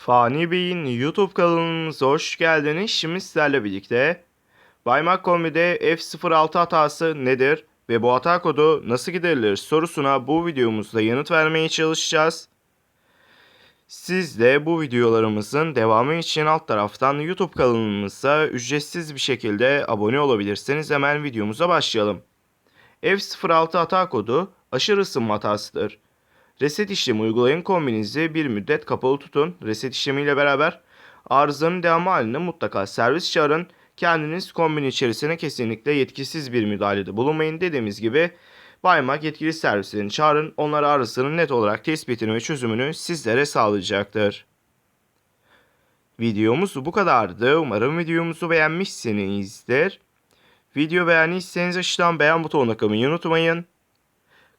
Fani Bey'in YouTube kanalımıza hoş geldiniz. Şimdi sizlerle birlikte Baymak Kombi'de F06 hatası nedir ve bu hata kodu nasıl giderilir sorusuna bu videomuzda yanıt vermeye çalışacağız. Siz de bu videolarımızın devamı için alt taraftan YouTube kanalımıza ücretsiz bir şekilde abone olabilirsiniz. Hemen videomuza başlayalım. F06 hata kodu aşırı ısınma hatasıdır. Reset işlemi uygulayın kombinizi bir müddet kapalı tutun. Reset işlemiyle beraber arızanın devamı halinde mutlaka servis çağırın. Kendiniz kombin içerisine kesinlikle yetkisiz bir müdahalede bulunmayın. Dediğimiz gibi Baymak yetkili servislerini çağırın. Onlar arızanın net olarak tespitini ve çözümünü sizlere sağlayacaktır. Videomuz bu kadardı. Umarım videomuzu beğenmişsinizdir. Video beğendiyseniz aşağıdan beğen butonuna kılmayı unutmayın.